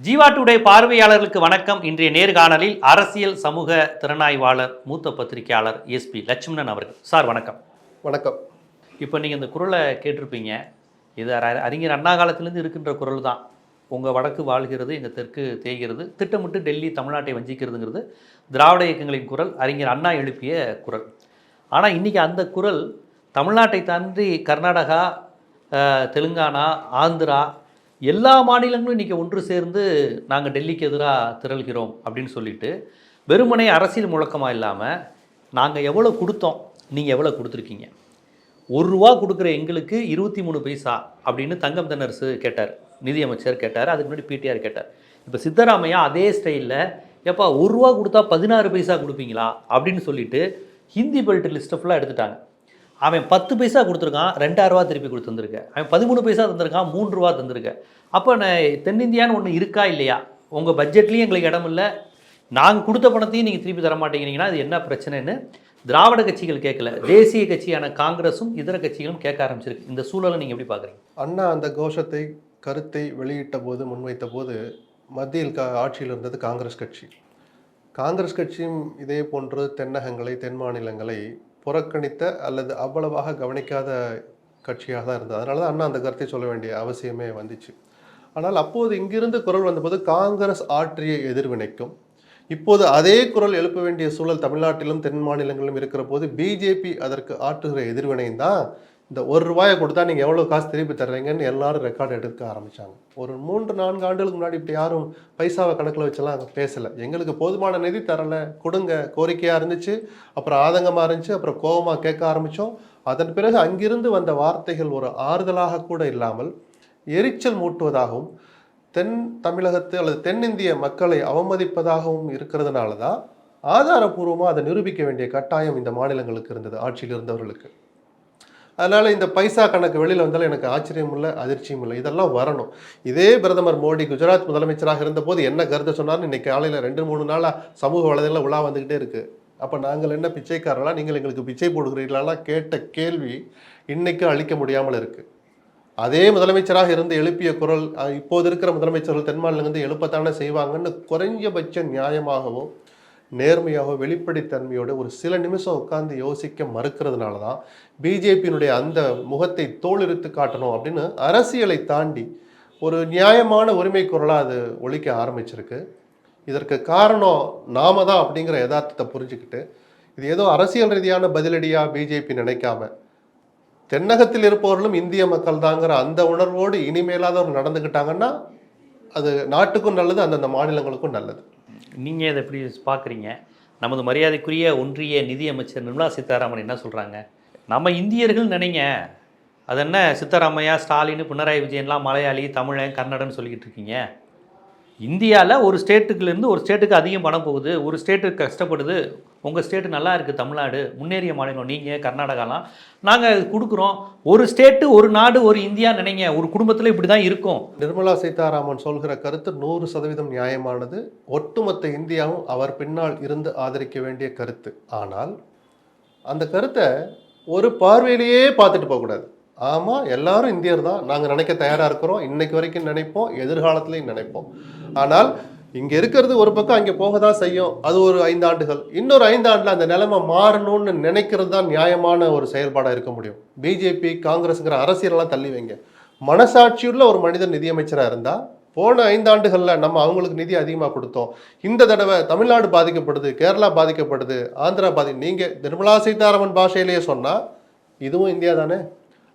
Jeeva today பார்வையாளர்களுக்கு வணக்கம். இன்றைய நேர்காணலில் அரசியல் சமூக திறனாய்வாளர் மூத்த பத்திரிகையாளர் எஸ்பி லட்சுமணன் அவர்கள். சார் வணக்கம். வணக்கம். இப்போ நீங்கள் இந்த குரலை கேட்டிருப்பீங்க. இது அறிஞர் அண்ணா காலத்திலேருந்து இருக்கின்ற குரல் தான். உங்கள் வடக்கு வாழ்கிறது எங்கள் தெற்கு தேய்கிறது திட்டமிட்டு டெல்லி தமிழ்நாட்டை வஞ்சிக்கிறதுங்கிறது திராவிட இயக்கங்களின் குரல் அறிஞர் அண்ணா எழுப்பிய குரல். ஆனால் இன்றைக்கி அந்த குரல் தமிழ்நாட்டை தாண்டி கர்நாடகா தெலுங்கானா ஆந்திரா எல்லா மாநிலங்களும் இன்றைக்கி ஒன்று சேர்ந்து நாங்கள் டெல்லிக்கு எதிராக திரள்கிறோம் அப்படின்னு சொல்லிட்டு வெறுமனே அரசியல் முழக்கமாக இல்லாமல் நாங்கள் எவ்வளோ கொடுத்தோம் நீங்கள் எவ்வளோ கொடுத்துருக்கீங்க? ஒரு ரூபா கொடுக்குற எங்களுக்கு இருபத்தி மூணு பைசா அப்படின்னு தங்கம் தென்னரசு கேட்டார். நிதியமைச்சர் கேட்டார் அதுக்கு முன்னாடி பிடிஆர் கேட்டார். இப்போ சித்தராமையா அதே ஸ்டைலில் ஏப்பா ஒரு ரூபா கொடுத்தா பதினாறு பைசா கொடுப்பீங்களா? அப்படின்னு சொல்லிட்டு ஹிந்தி பெல்ட் லிஸ்ட்டை ஃபுல்லாக எடுத்துட்டாங்க. அவன் பத்து பைசா கொடுத்துருக்கான் ரெண்டாயிரரூவா திருப்பி கொடுத்து அவன் பதிமூணு பைசா தந்திருக்கான் மூன்று ரூபா தந்திருக்கேன் அப்போ நான் தென்னிந்தியான்னு ஒன்று இருக்கா இல்லையா? உங்கள் பட்ஜெட்லேயும் எங்களுக்கு இடம் இல்லை. நாங்கள் கொடுத்த பணத்தையும் நீங்கள் திருப்பி தர மாட்டேங்கிறீங்கன்னா அது என்ன பிரச்சனைன்னு திராவிட கட்சிகள் கேட்கல. தேசிய கட்சியான காங்கிரஸும் இதர கட்சிகளும் கேட்க ஆரம்பிச்சிருக்கு. இந்த சூழலை நீங்கள் எப்படி பார்க்குறீங்க அண்ணா அந்த கோஷத்தை கருத்தை வெளியிட்ட போது முன்வைத்த போது மத்தியில் கா ஆட்சியில் இருந்தது காங்கிரஸ் கட்சி. காங்கிரஸ் கட்சியும் இதே போன்று தென்னகங்களை தென் மாநிலங்களை புறக்கணித்த அல்லது அவ்வளவாக கவனிக்காத கட்சியாக தான் இருந்தது. அதனால தான் அண்ணா அந்த கருத்தை சொல்ல வேண்டிய அவசியமே வந்துச்சு. ஆனால் அப்போது இங்கிருந்து குரல் வந்தபோது காங்கிரஸ் ஆற்றிய எதிர்வினைக்கும். இப்போது அதே குரல் எழுப்ப வேண்டிய சூழல் தமிழ்நாட்டிலும் தென் மாநிலங்களிலும் இருக்கிற போது பிஜேபி அதற்கு ஆற்றுகிற எதிர்வினையும் தான் இந்த ஒரு ரூபாயை கொடுத்தா நீங்கள் எவ்வளோ காசு திருப்பி தர்றீங்கன்னு எல்லாரும் ரெக்கார்டு எடுக்க ஆரம்பித்தாங்க ஒரு மூன்று நான்கு ஆண்டுகளுக்கு முன்னாடி இப்படி யாரும் பைசாவை கணக்கில் வச்செல்லாம் அங்கே பேசலை. எங்களுக்கு போதுமான நிதி தரலை. கொடுங்க. கோரிக்கையாக இருந்துச்சு. அப்புறம் ஆதங்கமாக இருந்துச்சு. அப்புறம் கோபமாக கேட்க ஆரம்பித்தோம் அதன் பிறகு அங்கிருந்து வந்த வார்த்தைகள் ஒரு ஆறுதலாக கூட இல்லாமல் எரிச்சல் மூட்டுவதாகவும் தென் தமிழகத்து அல்லது தென்னிந்திய மக்களை அவமதிப்பதாகவும் இருக்கிறதுனால தான் ஆதாரபூர்வமாக அதை நிரூபிக்க வேண்டிய கட்டாயம் இந்த மாநிலங்களுக்கு இருந்தது ஆட்சியில் இருந்தவர்களுக்கு. அதனால் இந்த பைசா கணக்கு வெளியில் வந்தாலும் எனக்கு ஆச்சரியம் இல்லை அதிர்ச்சியும் இல்லை. இதெல்லாம் வரணும். இதே பிரதமர் மோடி குஜராத் முதலமைச்சராக இருந்தபோது என்ன கருத்து சொன்னார்னு இன்னைக்கு காலையில் ரெண்டு மூணு நாளாக சமூக வலைதளம் உலா வந்துக்கிட்டே இருக்குது அப்போ நாங்கள் என்ன பிச்சைக்காரர்களா? நீங்கள் எங்களுக்கு பிச்சை போடுகிறீர்களா? கேட்ட கேள்வி இன்றைக்கும் அழிக்க முடியாமல் இருக்குது அதே முதலமைச்சராக இருந்து எழுப்பிய குரல் இப்போது இருக்கிற முதலமைச்சர்கள் தென் மாநிலங்கள் எழுப்பத்தானே செய்வாங்கன்னு குறைஞ்சபட்ச நியாயமாகவும் நேர்மையாக வெளிப்படைத்தன்மையோடு ஒரு சில நிமிஷம் உட்காந்து யோசிக்க மறுக்கிறதுனால தான் பிஜேபியினுடைய அந்த முகத்தை தோலுரித்து காட்டணும் அப்படின்னு அரசியலை தாண்டி ஒரு நியாயமான உரிமை குரலாக அது ஒழிக்க ஆரம்பிச்சிருக்கு. இதற்கு காரணம் நாம தான் அப்படிங்கிற யதார்த்தத்தை புரிஞ்சுக்கிட்டு இது ஏதோ அரசியல் ரீதியான பதிலடியாக பிஜேபி நினைக்காம தென்னகத்தில் இருப்பவர்களும் இந்திய மக்கள் தாங்கிற அந்த உணர்வோடு இனிமேலாதவர்கள் நடந்துக்கிட்டாங்கன்னா அது நாட்டுக்கும் நல்லது அந்தந்த மாநிலங்களுக்கும் நல்லது. நீங்கள் இதை எப்படி பார்க்குறீங்க? நமது மரியாதைக்குரிய ஒன்றிய நிதியமைச்சர் நிர்மலா சீதாராமன் என்ன சொல்கிறாங்க நம்ம இந்தியர்கள் நினைங்க. அது என்ன சித்தராமையா ஸ்டாலின் பினராயி விஜயன்லாம் மலையாளி தமிழன் கன்னடன் சொல்லிக்கிட்டு இருக்கீங்க. இந்தியாவில் ஒரு ஸ்டேட்டுக்குலேருந்து ஒரு ஸ்டேட்டுக்கு அதிகம் பணம் போகுது. ஒரு ஸ்டேட்டு கஷ்டப்படுது. உங்கள் ஸ்டேட்டு நல்லா இருக்குது தமிழ்நாடு. முன்னேறிய மாநிலம். நீங்கள் கர்நாடகாலாம். நாங்கள் கொடுக்குறோம். ஒரு ஸ்டேட்டு ஒரு நாடு ஒரு இந்தியா நினைங்க. ஒரு குடும்பத்தில் இப்படி தான் இருக்கும். நிர்மலா சீதாராமன் சொல்கிற கருத்து நூறு சதவீதம் நியாயமானது. ஒட்டுமொத்த இந்தியாவும் அவர் பின்னால் இருந்து ஆதரிக்க வேண்டிய கருத்து. ஆனால் அந்த கருத்தை ஒரு பார்வையிலேயே பார்த்துட்டு போகக்கூடாது ஆமாம் எல்லாரும் இந்தியர் தான். நாங்கள் நினைக்க தயாராக இருக்கிறோம். இன்னைக்கு வரைக்கும் நினைப்போம். எதிர்காலத்துலையும் நினைப்போம். ஆனால் இங்கே இருக்கிறது ஒரு பக்கம் அங்கே போக தான் செய்யும். அது ஒரு ஐந்து ஆண்டுகள் இன்னொரு ஐந்தாண்டில் அந்த நிலைமை மாறணும்னு நினைக்கிறது தான் நியாயமான ஒரு செயல்பாடாக இருக்க முடியும். பிஜேபி காங்கிரஸுங்கிற அரசியலெல்லாம் தள்ளி வைங்க. மனசாட்சியுள்ள ஒரு மனிதர் நிதியமைச்சராக இருந்தால் போன ஐந்து ஆண்டுகளில் நம்ம அவங்களுக்கு நிதி அதிகமாக கொடுத்தோம். இந்த தடவை தமிழ்நாடு பாதிக்கப்படுது கேரளா பாதிக்கப்படுது ஆந்திரா பாதி நீங்கள் நிர்மலா சீதாராமன் பாஷையிலேயே சொன்னால் இதுவும் இந்தியா தானே?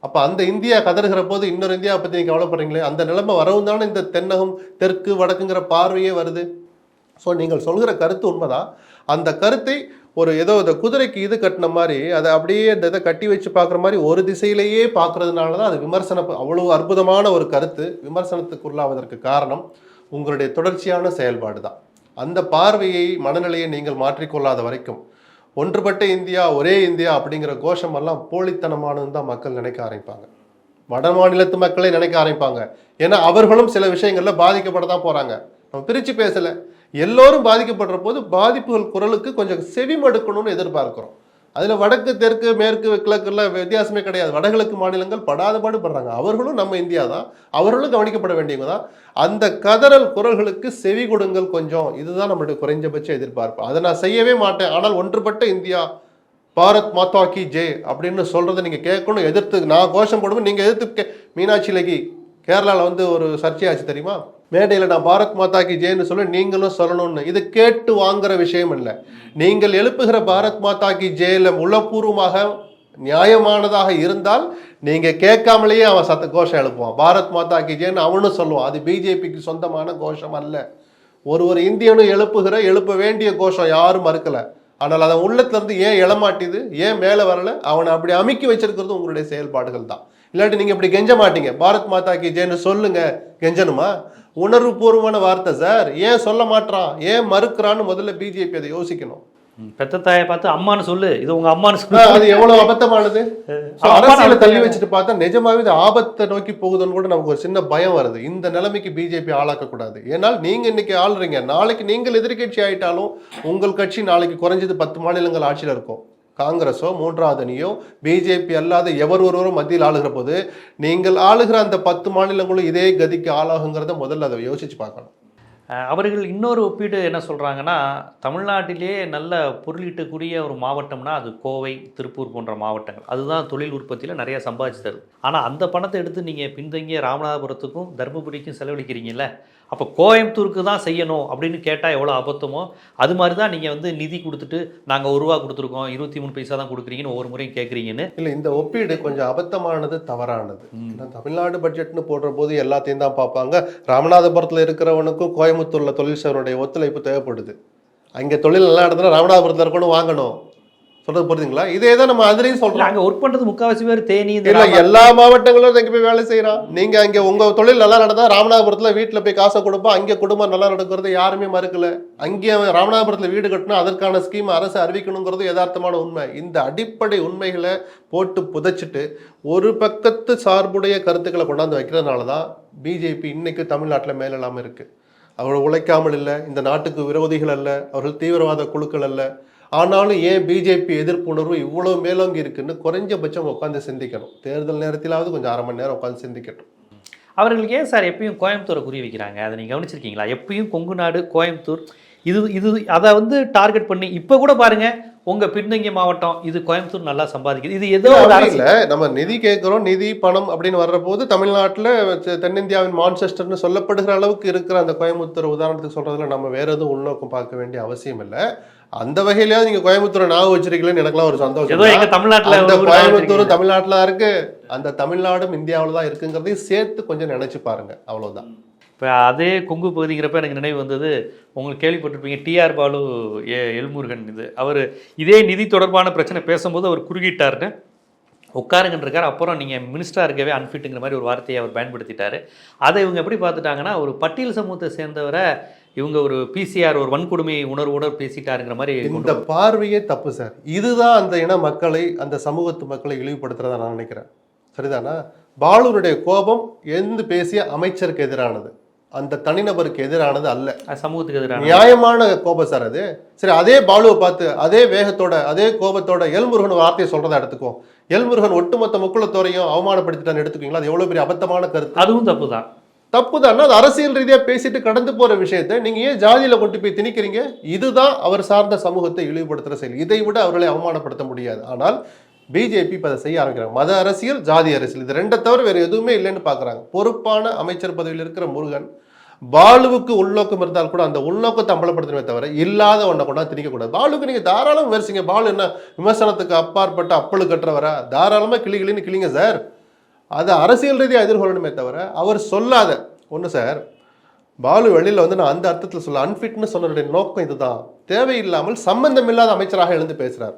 அப்போ அந்த இந்தியா கதறுகிற போது இன்னொரு இந்தியாவை பற்றி நீங்கள் கவலைப்படுறீங்களே? அந்த நிலைமை வரவும் தானே இந்த தென்னகம் தெற்கு வடக்குங்கிற பார்வையே வருது. ஸோ நீங்கள் சொல்கிற கருத்து உண்மைதான். அந்த கருத்தை ஒரு ஏதோ இந்த குதிரைக்கு இது கட்டின மாதிரி அதை அப்படியே இந்த இதை கட்டி வச்சு பார்க்குற மாதிரி ஒரு திசையிலேயே பார்க்கறதுனால தான் அது விமர்சனம் அவ்வளோ அற்புதமான ஒரு கருத்து. விமர்சனத்துக்குள்ளாவதற்கு காரணம் உங்களுடைய தொடர்ச்சியான செயல்பாடு தான் அந்த பார்வையை மனநிலையை நீங்கள் மாற்றிக்கொள்ளாத வரைக்கும் ஒன்றுபட்ட இந்தியா ஒரே இந்தியா அப்படிங்கிற கோஷம் எல்லாம் போலித்தனமானதுன்னு தான் மக்கள் நினைக்க ஆரம்பிப்பாங்க. வட மாநிலத்து மக்களே நினைக்க ஆரம்பிப்பாங்க. ஏன்னா அவர்களும் சில விஷயங்களில் பாதிக்கப்பட தான் போறாங்க. நம்ம பிரித்து பேசலை. எல்லோரும் பாதிக்கப்படுற போது பாதிப்புகள் குரலுக்கு கொஞ்சம் செவி மடுக்கணும்னு எதிர்பார்க்கிறோம். அதில் வடக்கு தெற்கு மேற்கு கிழக்குலாம் வித்தியாசமே கிடையாது. வடகிழக்கு மாநிலங்கள் படாத பாடுபடுறாங்க. அவர்களும் நம்ம இந்தியா தான். அவர்களும் கவனிக்கப்பட வேண்டியவங்க தான். அந்த கதறல் குரல்களுக்கு செவி கொடுங்கள் கொஞ்சம். இதுதான் நம்மளுடைய குறைஞ்சபட்ச எதிர்பார்ப்பு. அதை நான் செய்யவே மாட்டேன். ஆனால் ஒன்றுபட்ட இந்தியா பாரத் மாதா கி ஜே அப்படின்னு சொல்கிறத நீங்கள் கேட்கணும். எதிர்த்து நான் கோஷம் போடுவேன் நீங்கள் எதிர்த்து கே- மீனாட்சி லகி கேரளாவில் வந்து ஒரு சர்ச்சையாச்சு தெரியுமா? மேடையில் நான் பாரத் மாதா கி ஜெய்னு சொல்லி நீங்களும் சொல்லணும்னு. இது கேட்டு வாங்குற விஷயம் இல்லை. நீங்கள் எழுப்புகிற பாரத் மாதா கி ஜெயில உள்ளபூர்வமாக நியாயமானதாக இருந்தால் நீங்கள் கேட்காமலேயே அவன் சத்த கோஷம் எழுப்புவான். பாரத் மாதா கி ஜெய்னு அவனும் சொல்லுவான். அது பிஜேபிக்கு சொந்தமான கோஷம் அல்ல. ஒரு ஒரு இந்தியனும் எழுப்புகிற எழுப்ப வேண்டிய கோஷம் யாரும் மறுக்கலை. ஆனால் அதன் உள்ளத்துலேருந்து ஏன் இழமாட்டிது ஏன் மேலே வரல? அவனை அப்படி அமுக்கி வச்சிருக்கிறது உங்களுடைய செயல்பாடுகள் தான். இல்லாட்டி நீங்கள் இப்படி கெஞ்ச மாட்டீங்க. பாரத் மாதா கி ஜெய்னு சொல்லுங்க. கெஞ்சணுமா? உணர்வுபூர்வமான வார்த்தை சார். ஏன் சொல்ல மாட்டான் ஏன் மறுக்கிறான்னு முதல்ல பிஜேபி அதை யோசிக்கணும். பெத்த தாயை பார்த்து அம்மான்னு சொல்லு. இது உங்க அம்மான்னு சொல்லு. அது எவ்வளவு அபத்தமானது? அரசியலை தள்ளி வச்சுட்டு பார்த்தா நிஜமாவே இது ஆபத்தை நோக்கி போகுதுன்னு கூட நமக்கு ஒரு சின்ன பயம் வருது. இந்த நிலைமைக்கு பிஜேபி ஆளாக்க கூடாது. ஏன்னால் நீங்க இன்னைக்கு ஆளுறீங்க. நாளைக்கு நீங்கள் எதிர்க்கட்சி ஆயிட்டாலும் உங்கள் கட்சி நாளைக்கு குறைஞ்சது பத்து மாநிலங்கள் ஆட்சியில் இருக்கும். காங்கிரஸோ மூன்றாவது அணியோ பிஜேபி அல்லாத எவர் ஒருவரும் மத்தியில் ஆளுகிற போது நீங்கள் ஆளுகிற அந்த பத்து மாநிலங்களும் இதே கதிக்கு ஆளாகுங்கிறத முதல்ல அதை யோசிச்சு பார்க்கணும். அவர்கள் இன்னொரு ஒப்பீடு என்ன சொல்கிறாங்கன்னா தமிழ்நாட்டிலே நல்ல பொருளீட்டக்கூடிய ஒரு மாவட்டம்னா அது கோவை திருப்பூர் போன்ற மாவட்டங்கள். அதுதான் தொழில் உற்பத்தியில் நிறைய சம்பாதிச்சு தருது ஆனால் அந்த பணத்தை எடுத்து நீங்கள் பின்தங்கிய ராமநாதபுரத்துக்கும் தருமபுரிக்கும் செலவழிக்கிறீங்கல்ல அப்போ கோயம்புத்தூருக்கு தான் செய்யணும் அப்படின்னு கேட்டால் எவ்வளோ அபத்தமோ? அது மாதிரி தான் நீங்கள் வந்து நிதி கொடுத்துட்டு நாங்கள் ஒரு ரூபா கொடுத்துருக்கோம் இருபத்தி மூணு பைசா தான் கொடுக்குறீங்கன்னு ஒவ்வொரு முறையும் கேட்குறீங்கன்னு இல்லை இந்த ஒப்பீடு கொஞ்சம் அபத்தமானது தவறானது. தமிழ்நாடு பட்ஜெட்னு போடுற போது எல்லாத்தையும் தான் பார்ப்பாங்க. ராமநாதபுரத்தில் இருக்கிறவனுக்கும் கோயம்புத்தூர்ல தொழில் செய்வனுடைய ஒத்துழைப்பு தேவைப்படுது. அங்கே தொழில் நல்லா நடந்தா ராமநாதபுரத்தில் இருக்கணும் வாங்கணும். சொல்றது புரியுதுங்களா இதே தான் நம்ம அதுலேயும் சொல்றோம். அங்கே ஒர்க் பண்ணுறது முக்கால்வாசி பேர் தேனி இல்ல எல்லா மாவட்டங்களும் அங்க போய் வேலை செய்யறான் நீங்க அங்க உங்க தொழில் நல்லா நடந்தா ராமநாதபுரத்துல வீட்டுல போய் காசை கொடுப்பா அங்க குடும்பம் நல்லா நடக்கிறது யாருமே மறுக்கல. அங்கே ராமநாதபுரத்துல வீடு கட்டணும் அதற்கான ஸ்கீம் அரசு அறிவிக்கணுங்கிறது யதார்த்தமான உண்மை. இந்த அடிப்படை உண்மைகளை போட்டு புதைச்சிட்டு ஒரு பக்கத்து சார்புடைய கருத்துக்களை கொண்டாந்து வைக்கிறதுனால தான் பிஜேபி இன்னைக்கு தமிழ்நாட்டுல மேலெல்லாம இருக்கு. அவர்கள் உழைக்காமல் இல்லை இந்த நாட்டுக்கு விரோதிகள் அல்ல அவர்கள் தீவிரவாத குழுக்கள் அல்ல ஆனாலும் ஏன் பிஜேபி எதிர்ப்புணர்வு இவ்வளவு மேலோங்கி இருக்குன்னு குறைஞ்சபட்சம் உட்காந்து சிந்திக்கணும். தேர்தல் நேரத்திலாவது கொஞ்சம் அரை மணி நேரம் உட்காந்து சிந்திக்கட்டும். அவர்களுக்கு ஏன் சார் எப்பயும் கோயம்புத்தூரை குறி வைக்கிறாங்க? அதை நீங்கள் கவனிச்சிருக்கீங்களா? எப்பயும் கொங்கு நாடு கோயம்புத்தூர் இது இது அதை வந்து டார்கெட் பண்ணி இப்போ கூட பாருங்க உங்க பின்தங்கிய மாவட்டம் இது கோயம்புத்தூர் நல்லா சம்பாதிக்குது. இது ஏதோ அரசு இல்ல. நம்ம நிதி கேட்கிறோம் நிதி பணம் அப்படின்னு வர்ற போது தமிழ்நாட்டுல தென்னிந்தியாவின் மான்செஸ்டர்னு சொல்லப்படுகிற அளவுக்கு இருக்கிற அந்த கோயம்புத்தூர் உதாரணத்துக்கு சொல்றதுல நம்ம வேற எதுவும் உள்நோக்கம் பார்க்க வேண்டிய அவசியம் இல்லை. அந்த வகையிலயாவது நீங்க கோயம்புத்தூரை ஞாபகம் வச்சிருக்கீங்களேன்னு எனக்குலாம் ஒரு சந்தோஷம். தமிழ்நாட்டுல அந்த கோயம்புத்தூர். தமிழ்நாட்டுல இருக்கு. அந்த தமிழ்நாடும் இந்தியாவுல தான் இருக்குங்கிறதையும் சேர்த்து கொஞ்சம் நினைச்சு பாருங்க. அவ்வளவுதான். இப்போ அதே கொங்கு பகுதிங்கிறப்ப எனக்கு நினைவு வந்தது உங்களுக்கு கேள்விப்பட்டிருப்பீங்க டிஆர் பாலு ஏ எல்முருகன் இது. அவர் இதே நிதி தொடர்பான பிரச்சனை பேசும்போது அவர் குறுகிட்டாருன்னு. உட்காருங்கன்னு இருக்கார் அப்புறம் நீங்கள் மினிஸ்டராக இருக்கவே அன்ஃபிட்டுங்கிற மாதிரி ஒரு வார்த்தையை அவர் பயன்படுத்திட்டாரு. அதை இவங்க எப்படி பார்த்துட்டாங்கன்னா ஒரு பட்டியல் சமூகத்தை சேர்ந்தவரை இவங்க ஒரு பிசிஆர் ஒரு வன்கொடுமை உணர்வோட பேசிட்டாருங்கிற மாதிரி இந்த பார்வையே தப்பு சார். இதுதான் அந்த இன மக்களை அந்த சமூகத்து மக்களை இழிவுபடுத்துறதா நான் நினைக்கிறேன். சரிதானா? பாலுனுடைய கோபம் எந்த பேசிய அமைச்சருக்கு எதிரானது. அந்த தனிநபருக்கு எதிரானது அல்ல. சமூகத்துக்கு எதிரான நியாயமான கோபம் சார் அது. சரி அதே பாலுவை பார்த்து அதே வேகத்தோட அதே கோபத்தோட எல்முருகன் வார்த்தையை சொல்றதா எடுத்துக்கோ எல்முருகன் ஒட்டுமொத்த முக்குளத்தோரையும் அவமானப்படுத்திட்டான்னு எடுத்துக்கீங்களா அது எவ்வளவு பெரிய அபத்தமான கருத்து? அதுவும் தப்பு தான் தப்பு அது அரசியல் ரீதியாக பேசிட்டு கடந்து போகிற விஷயத்தை நீங்கள் ஏன் ஜாதியில் கொண்டு போய் திணிக்கிறீங்க? இதுதான் அவர் சார்ந்த சமூகத்தை இழிவுபடுத்துகிற செயல். இதை விட அவர்களை அவமானப்படுத்த முடியாது. ஆனால் பிஜேபி இப்போ அதை செய்ய ஆரம்பிக்கிறாங்க. மத அரசியல் ஜாதி அரசியல். இது ரெண்டை தவிர வேறு எதுவுமே இல்லைன்னு பார்க்குறாங்க பொறுப்பான அமைச்சர் பதவியில் இருக்கிற முருகன் பாலுவுக்கு உள்நோக்கம் இருந்தால் கூட அந்த உள்நோக்கத்தை அம்பலப்படுத்தணுமே தவிர இல்லாத ஒன்றை கொண்டா திணிக்கக்கூடாது. பாலுக்கு நீங்கள் தாராளம் விமர்சிங்க. பாலு என்ன விமர்சனத்துக்கு அப்பாற்பட்ட அப்பளு கட்டுறவரா? தாராளமாக கிளி கிளின்னு கிளிங்க சார். அதை அரசியல் ரீதியாக எதிர்கொள்ளணுமே தவிர அவர் சொல்லாத ஒன்று சார் பாலு வெளியில் வந்து நான் அந்த அர்த்தத்தில் சொல்ல அன்ஃபிட்னு சொன்னதுடைய நோக்கம் இதுதான். தேவையில்லாமல் சம்பந்தம் இல்லாத அமைச்சராக எழுந்து பேசுகிறார்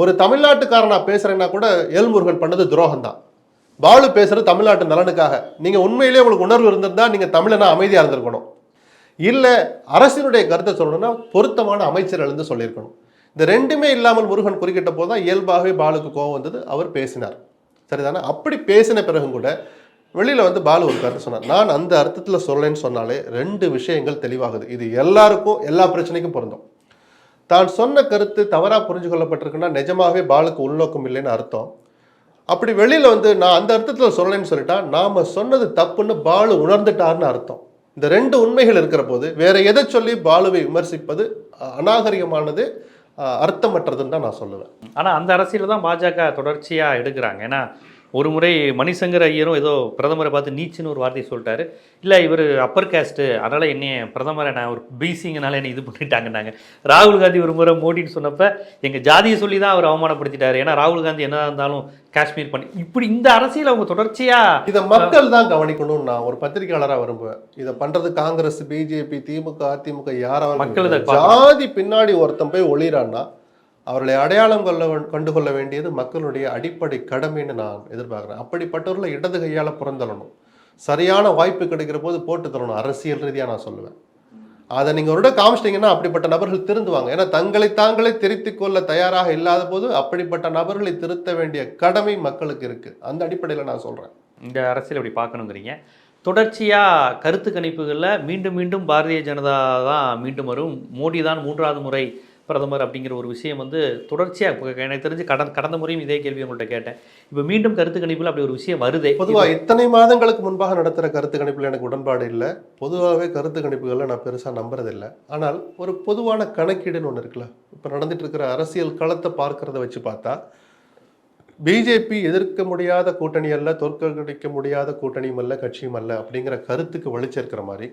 ஒரு தமிழ்நாட்டுக்காரனா பேசுகிறேன்னா கூட எல்முருகன் பண்ணது துரோகம் தான் பாலு பேசுகிறது தமிழ்நாட்டு நலனுக்காக. நீங்கள் உண்மையிலேயே உங்களுக்கு உணர்வு இருந்திருந்தால் நீங்கள் தமிழனா அமைதியாக இருந்திருக்கணும். இல்லை அரசினுடைய கருத்தை சொல்லணும்னா பொருத்தமான அமைச்சர் எழுந்து சொல்லியிருக்கணும். இந்த ரெண்டுமே இல்லாமல் முருகன் குறுக்கிட்ட போது தான் இயல்பாகவே பாலுக்கு கோபம் வந்தது அவர் பேசினார். சரிதானே? அப்படி பேசின பிறகும் கூட வெளியில் வந்து பாலு ஒரு கருத்து சொன்னார். நான் அந்த அர்த்தத்தில் சொல்லலைன்னு சொன்னாலே ரெண்டு விஷயங்கள் தெளிவாகுது. இது எல்லாருக்கும் எல்லா பிரச்சனைக்கும் பொருந்தும். தான் சொன்ன கருத்து தவறாக புரிஞ்சு கொள்ளப்பட்டிருக்குன்னா நிஜமாகவே பாலுக்கு உள்நோக்கம் இல்லைன்னு அர்த்தம். அப்படி வெளியில் வந்து நான் அந்த அர்த்தத்தில் சொல்லலைன்னு சொல்லிட்டா நாம் சொன்னது தப்புன்னு பாலு உணர்ந்துட்டாருன்னு அர்த்தம். இந்த ரெண்டு உண்மைகள் இருக்கிற போது வேற எதை சொல்லி பாலுவை விமர்சிப்பது அநாகரிகமானது அர்த்தமற்றதுன்னு தான் நான் சொல்லுவேன். ஆனால் அந்த அரசியல் தான் பாஜக தொடர்ச்சியாக எடுக்கிறாங்க. ஏன்னா ஒரு முறை மணிசங்கர் ஐயரும் ஏதோ பிரதமரை பார்த்து நீச்சுன்னு ஒரு வார்த்தையை சொல்லிட்டாரு. இல்லை இவர் அப்பர் கேஸ்ட்டு அதனால் என்னைய பிரதமரை நான் ஒரு பிசிங்கனால என்னை இது பண்ணிட்டாங்கன்னாங்க. ராகுல் காந்தி ஒரு முறை மோடின்னு சொன்னப்ப எங்கள் ஜாதியை சொல்லி தான் அவர் அவமானப்படுத்திட்டாரு. ஏன்னா ராகுல் காந்தி என்னதான் இருந்தாலும் காஷ்மீர் பண்ணி இப்படி இந்த அரசியல் அவங்க தொடர்ச்சியாக இதை மக்கள் தான் கவனிக்கணும்னு நான் ஒரு பத்திரிகையாளரா விரும்புவேன். இதை பண்றது காங்கிரஸ் பிஜேபி திமுக அதிமுக யாராவது மக்கள் ஜாதி பின்னாடி ஒருத்தன் போய் ஒளிரான்னா அவர்களை அடையாளம் கொள்ள கண்டு கொள்ள வேண்டியது மக்களுடைய அடிப்படை கடமைன்னு நான் எதிர்பார்க்குறேன். அப்படிப்பட்டவர்களை இடது கையால் புறந்தள்ளணும். சரியான வாய்ப்பு கிடைக்கிற போது போட்டு தரணும் அரசியல் ரீதியாக நான் சொல்லுவேன். அதை நீங்கள் ஒரு காமிச்சிட்டிங்கன்னா காமிச்சிட்டீங்கன்னா அப்படிப்பட்ட நபர்கள் திருந்துவாங்க. ஏன்னா தங்களை தாங்களே திருத்தி கொள்ள தயாராக இல்லாத போது அப்படிப்பட்ட நபர்களை திருத்த வேண்டிய கடமை மக்களுக்கு இருக்குது அந்த அடிப்படையில் நான் சொல்கிறேன் இந்த அரசியல் இப்படி பார்க்கணுங்கிறீங்க. தொடர்ச்சியாக கருத்து கணிப்புகளில் மீண்டும் மீண்டும் பாரதிய ஜனதா தான் மீண்டும் வரும். மோடி தான் மூன்றாவது முறை பிரதமர் அப்படிங்கிற ஒரு விஷயம் வந்து தொடர்ச்சியாக எனக்கு தெரிஞ்சு கடந்த கடந்த முறையும் இதே கேள்வி உங்கள்கிட்ட கேட்டேன். இப்போ மீண்டும் கருத்து கணிப்பில் அப்படி ஒரு விஷயம் வருதே? பொதுவா இத்தனை மாதங்களுக்கு முன்பாக நடத்துகிற கருத்து கணிப்பில் எனக்கு உடன்பாடு இல்லை. பொதுவாகவே கருத்து கணிப்புகளை நான் பெருசாக நம்புறதில்லை. ஆனால் ஒரு பொதுவான கணக்கீடுன்னு ஒன்று இருக்குல்ல? இப்போ நடந்துட்டு இருக்கிற அரசியல் களத்தை பார்க்கறத வச்சு பார்த்தா பிஜேபி எதிர்க்க முடியாத கூட்டணி அல்ல தோற்கடிக்க முடியாத கூட்டணியும் அல்ல கட்சியும் அல்ல அப்படிங்கிற கருத்துக்கு வெளிச்சேர்க்கிற மாதிரி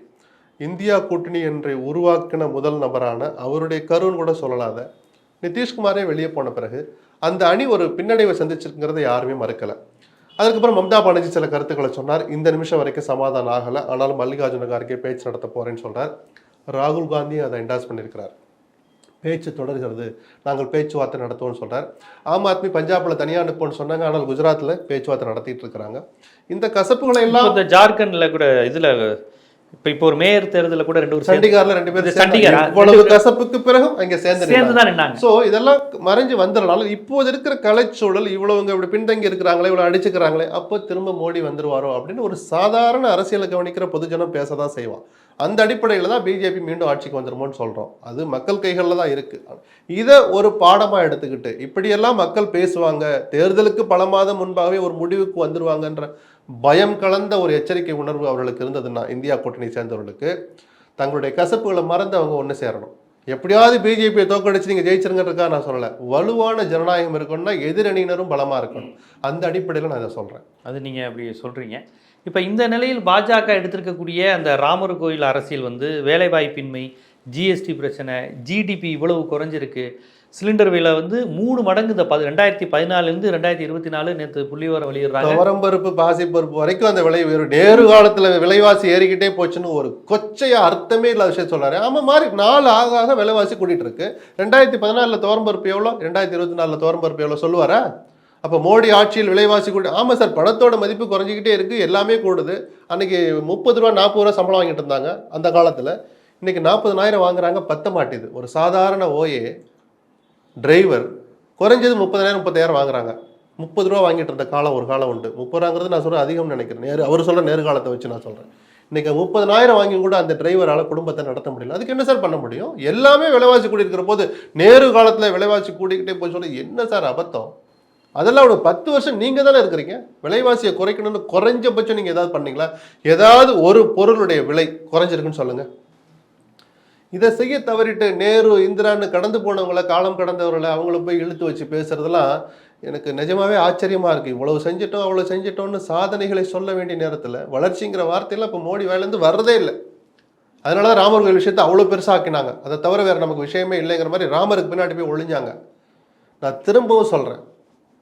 இந்தியா கூட்டணி என்று உருவாக்கின முதல் நபரான அவருடைய கருன்னு கூட சொல்லலாத நிதிஷ்குமாரே வெளியே போன பிறகு அந்த அணி ஒரு பின்னடைவை சந்திச்சிருக்கிறத யாருமே மறுக்கலை. அதுக்கப்புறம் மம்தா பானர்ஜி சில கருத்துக்களை சொன்னார். இந்த நிமிஷம் வரைக்கும் சமாதானம் ஆகலை. ஆனாலும் மல்லிகார்ஜுன கார்கே பேச்சு நடத்த போகிறேன்னு சொல்கிறார் ராகுல் காந்தி அதை என்டாஸ் பண்ணியிருக்கிறார். பேச்சு தொடர்கிறது. நாங்கள் பேச்சுவார்த்தை நடத்துவோம்னு சொல்கிறார் ஆம் ஆத்மி பஞ்சாபில் தனியாக அனுப்போன்னு சொன்னாங்க. ஆனால் குஜராத்தில் பேச்சுவார்த்தை நடத்திட்டு இருக்கிறாங்க. இந்த கசப்புகளை எல்லாம் இந்த ஜார்க்கண்டில் கூட இதில் இப்போ இப்போ ஒரு மேயர் தேர்தலில் கூட ரெண்டு சண்டிகார்ல ரெண்டு பேரும் சண்டிகரா? இவ்வளவு கசப்புக்கு பிறகும் அங்க சேர்ந்து சேர்ந்து தான் நின்னாங்க. ஸோ இதெல்லாம் மறைஞ்சு வந்துடனால இப்போது இருக்கிற கலைச்சூழல் இவ்வளவுங்க இப்படி பின்தங்கி இருக்கிறாங்களே இவ்வளவு அடிச்சுக்கிறாங்களே அப்போ திரும்ப மோடி வந்துருவாரோ அப்படின்னு ஒரு சாதாரண அரசியலை கவனிக்கிற பொதுஜனம் பேச தான் செய்வான் அந்த அடிப்படையில் தான் பிஜேபி மீண்டும் ஆட்சிக்கு வந்துருமோன்னு சொல்றோம். அது மக்கள் கைகளில் தான் இருக்கு. இதை ஒரு பாடமா எடுத்துக்கிட்டு இப்படியெல்லாம் மக்கள் பேசுவாங்க தேர்தலுக்கு பல மாதம் முன்பாகவே ஒரு முடிவுக்கு வந்துருவாங்கன்ற பயம் கலந்த ஒரு எச்சரிக்கை உணர்வு அவர்களுக்கு இருந்ததுன்னா இந்தியா கூட்டணி சேர்ந்தவர்களுக்கு தங்களுடைய கசப்புகளை மறந்து அவங்க ஒன்று சேரணும். எப்படியாவது பிஜேபியை தோக்கடிச்சு நீங்கள் ஜெயிச்சிருங்கிறதுக்காக நான் சொல்லலை. வலுவான ஜனநாயகம் இருக்கணும்னா எதிரணியினரும் பலமாக இருக்கணும். அந்த அடிப்படையில் நான் இதை சொல்கிறேன் அது நீங்கள் அப்படி சொல்கிறீங்க இப்போ இந்த நிலையில் பாஜக எடுத்திருக்கக்கூடிய அந்த ராமர் கோயில் அரசியல் வந்து வேலைவாய்ப்பின்மை ஜிஎஸ்டி பிரச்சனை ஜிடிபி இவ்வளவு குறைஞ்சிருக்கு. சிலிண்டர் விலை வந்து மூணு மடங்கு இந்த ரெண்டாயிரத்தி பதினாலுலேருந்து ரெண்டாயிரத்தி இருபத்தி நாலு நேற்று புள்ளிவரம் வெளியிடுறாங்க. துவரம்பருப்பு பாசிப்பருப்பு வரைக்கும் அந்த விலை உயர்வு நேரு காலத்தில் விலைவாசி ஏறிக்கிட்டே போச்சுன்னு ஒரு கொச்சையாக அர்த்தமே இல்லாத விஷயம் சொல்கிறாரு ஆமாம் மாதிரி நாலு ஆக ஆக விலைவாசி கூட்டிகிட்டு இருக்கு. ரெண்டாயிரத்தி பதினாலில் துவரம்பருப்பு எவ்வளோ? ரெண்டாயிரத்தி இருபத்தி நாலில் துவரம்பருப்பு எவ்வளோ சொல்லுவாரா? அப்போ மோடி ஆட்சியில் விலைவாசி கூட்டி ஆமாம் சார் பணத்தோட மதிப்பு குறைஞ்சிக்கிட்டே இருக்குது எல்லாமே கூடுது. அன்றைக்கி முப்பது ரூபா நாற்பது ரூபா சம்பளம் வாங்கிட்டு இருந்தாங்க அந்த காலத்தில். இன்னைக்கு நாற்பதனாயிரம் வாங்குறாங்க பத்த மாட்டேது. ஒரு சாதாரண ஓஏ டிரைவர் குறைஞ்சது முப்பதாயிரம் முப்பத்தாயிரம் வாங்குறாங்க. முப்பது ரூபா வாங்கிட்டு இருந்த காலம் ஒரு காலம் உண்டு. முப்பது ரூபாங்கிறது நான் சொல்கிறேன் அதிகம்னு நினைக்கிறேன். நேரு அவர் சொல்கிற நேரு காலத்தை வச்சு நான் சொல்கிறேன் இன்றைக்கி முப்பதனாயிரம் வாங்கி கூட அந்த டிரைவரால் குடும்பத்தை நடத்த முடியல. அதுக்கு என்ன சார் பண்ண முடியும்? எல்லாமே விலைவாசி கூடி இருக்கிற போது நேரு காலத்தில் விலைவாசி கூடிக்கிட்டே போய் சொல்ல என்ன சார் அபத்தம்? அதெல்லாம் ஒரு பத்து வருஷம் நீங்கள் தானே இருக்கிறீங்க. விலைவாசியை குறைக்கணும்னு குறைஞ்சபட்சம் நீங்கள் ஏதாவது பண்ணீங்களா? ஏதாவது ஒரு பொருளுடைய விலை குறைஞ்சிருக்குன்னு சொல்லுங்கள் இதை செய்ய தவறிட்டு நேரு இந்திரான்னு கடந்து போனவங்கள காலம் கடந்தவர்களை அவங்கள போய் இழுத்து வச்சு பேசுறதெல்லாம் எனக்கு நிஜமாவே ஆச்சரியமா இருக்கு. இவ்வளவு செஞ்சிட்டோம் அவ்வளவு செஞ்சிட்டோம்னு சாதனைகளை சொல்ல வேண்டிய நேரத்தில் வளர்ச்சிங்கிற வார்த்தையெல்லாம் இப்போ மோடி வேலேருந்து வர்றதே இல்லை. அதனால தான் ராமர் கோயில் விஷயத்தை அவ்வளோ பெருசாக ஆக்கினாங்க. அதை தவிர வேற நமக்கு விஷயமே இல்லைங்கிற மாதிரி ராமருக்கு பின்னாடி போய் ஒளிஞ்சாங்க. நான் திரும்பவும் சொல்கிறேன்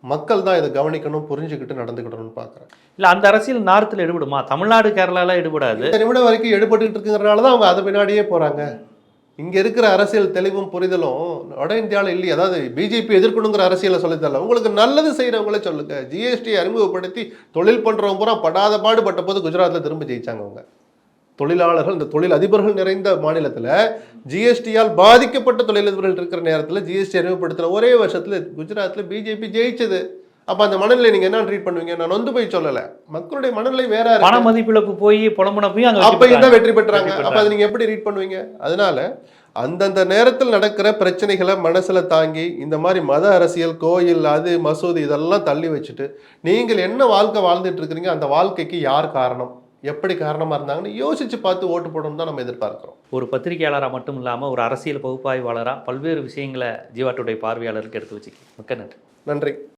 மக்கள் தான் இதை கவனிக்கணும் புரிஞ்சுக்கிட்டு நடந்துக்கிட்டணும்னு பார்க்குறேன் இல்லை அந்த அரசியல் நார்த்தில் எடுபடுமா? தமிழ்நாடு கேரளாலாம் எடுபடாது. நிமிடம் வரைக்கும் எடுபட்டுக்கிட்டு இருக்குங்கிறனால தான் அவங்க அது பின்னாடியே போறாங்க. இங்கே இருக்கிற அரசியல் தெளிவும் புரிதலும் வட இந்தியாவில் இல்லையே. அதாவது பிஜேபி எதிர்க்கணுங்கிற அரசியலை சொல்லித்தரல. உங்களுக்கு நல்லது செய்கிறவங்களே சொல்லுங்க. ஜிஎஸ்டி அறிமுகப்படுத்தி தொழில் பண்ணுறவங்க பூரா படாத பாடுபட்ட போது குஜராத்தில் திரும்ப ஜெயிச்சாங்க அவங்க. தொழிலாளர்கள் இந்த தொழில் அதிபர்கள் நிறைந்த மாநிலத்தில் ஜிஎஸ்டியால் பாதிக்கப்பட்ட தொழிலதிபர்கள் இருக்கிற நேரத்தில் ஜிஎஸ்டி அறிமுகப்படுத்தின ஒரே வருஷத்தில் குஜராத்தில் பிஜேபி ஜெயிச்சது. அப்ப அந்த மனநிலை நீங்க என்ன ட்ரீட் பண்ணுவீங்க? நான் நொந்து போய் சொல்லல. மக்களுடைய மனநிலை வேற. பண மதிப்பிழப்பு போய் புலம்புனப்பையும் அங்க அப்ப பெற்றாங்க. வெற்றி பெற்றாங்க. அப்ப அதை நீங்க எப்படி ரீட் பண்ணுவீங்க? அதனால அந்தந்த நேரத்தில் நடக்கிற பிரச்சனைகளை மனசுல தாங்கி இந்த மாதிரி மத அரசியல் கோயில் அது மசூதி இதெல்லாம் தள்ளி வச்சுட்டு நீங்கள் என்ன வாழ்க்கை வாழ்ந்துட்டு இருக்கிறீங்க? அந்த வாழ்க்கைக்கு யார் காரணம்? எப்படி காரணமா இருந்தாங்கன்னு யோசிச்சு பார்த்து ஓட்டு போடணும் தான் நம்ம எதிர்பார்க்கிறோம். ஒரு பத்திரிகையாளராக மட்டும் இல்லாமல் ஒரு அரசியல் பகுப்பாய்வாளராக பல்வேறு விஷயங்களை ஜீவாட்டுடைய பார்வையாளருக்கு எடுத்து வச்சுக்கி மிக்க நன்றி. நன்றி.